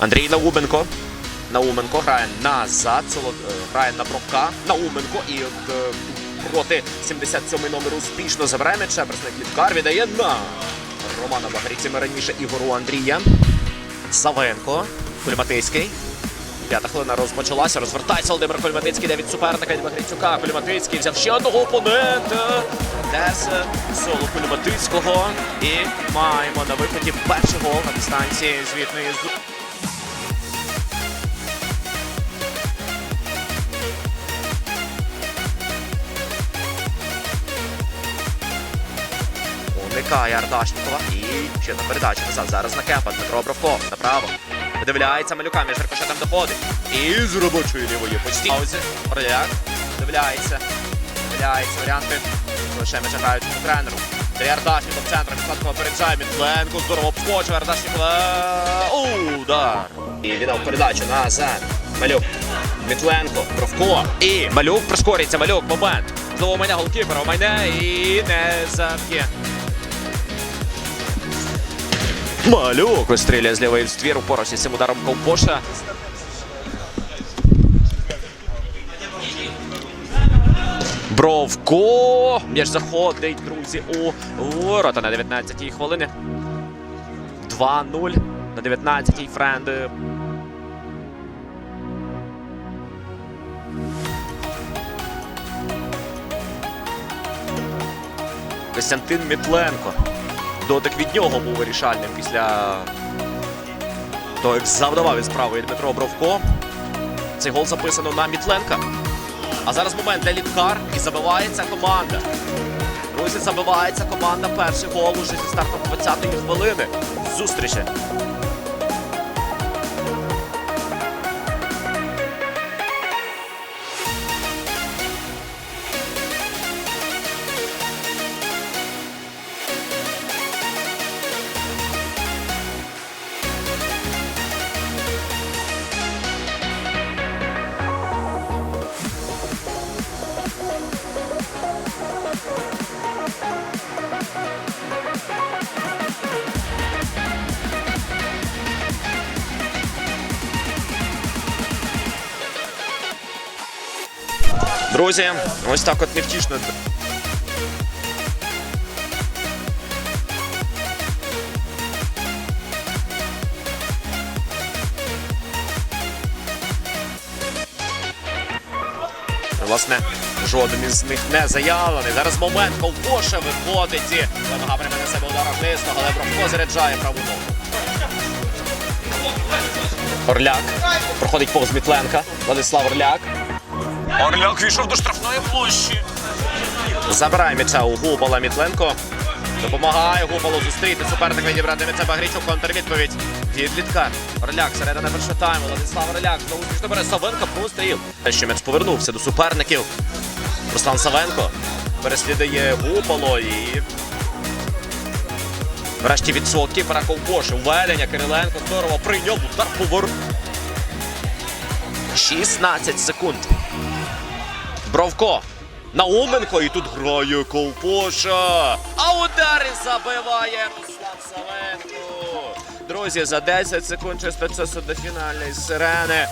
Андрій Науменко. Науменко грає назад, Солод... е, грає на Бровка. Науменко і е, проти 77 номер успішно забирає м'яча. Представник Літкар віддає на Романа Багаріці. Раніше Ігору Андрія. Савенко. Кульматицький. П'ята хвилина розпочалася. Розвертається Володимир Кульматицький, де від суперника від Багрійцюка. Кульматицький взяв ще одного опонента. Дес соло Кульматицького. І маємо на виході перший гол на дистанції звітної з. Уникає Ардашнікова. І ще на передачу назад. Зараз на кепа. Дмитро Бровко. Направо. Видивляється малюка, між рикошетом доходить. І з робочої лівої постійно. Орляк. Дивляється. Дивляється варіанти. Лише м'яча граючому тренеру. Ардашніков центром. Відкладкова переджає. Мітленко. Здорово обскочив. Ардашніков. Е, Удар. І віддав передачу назад. Малюк. Мітленко. Бровко. І Малюк прискорюється. Малюк. Момент. Знову майне голкіпера. Майне і не заб'є. Малюк вистріляє з лівої в ствір, упорався цим ударом Ковбоша. Бровко. М'яч заходить, друзі, у ворота на 19-й хвилини. 2-0 на 19-й френди. Костянтин Мітленко. Дотик від нього був вирішальним після того, як завдавав із правої Дмитро Бровко. Цей гол записано на Мітленка. А зараз момент для Літкар і забивається команда. Друзі, забивається команда. Перший гол уже зі стартом 20-ї хвилини. Зустрічі. Друзі, ось так от невтішно. Власне, жоден із них не заявлений. Зараз момент Ковбоша виходить і нога прямо на себе ударом близько, але Бровко заряджає праву ногу. Орляк проходить повз Мітленка. Владислав Орляк. Орляк війшов до штрафної площі. Забирає м'яча у Губала Мітленко. Допомагає Губалу зустріти суперника відібрати м'яча Багрічук. Контрвідповідь від. Орляк, середина першого тайму. Владислав Орляк знову ж бере Савенко. Простріл. Що м'яч повернувся до суперників. Руслан Савенко переслідує Губало і Врешті від свого кіпера Ковбош. Кириленко здорово прийняв удар повор. 16 секунд. Бровко. Науменко і тут грає ковпоша. А удари забиває Руслан Савенко. Друзі, за 10 секунд чисто часу до фінальної сирени.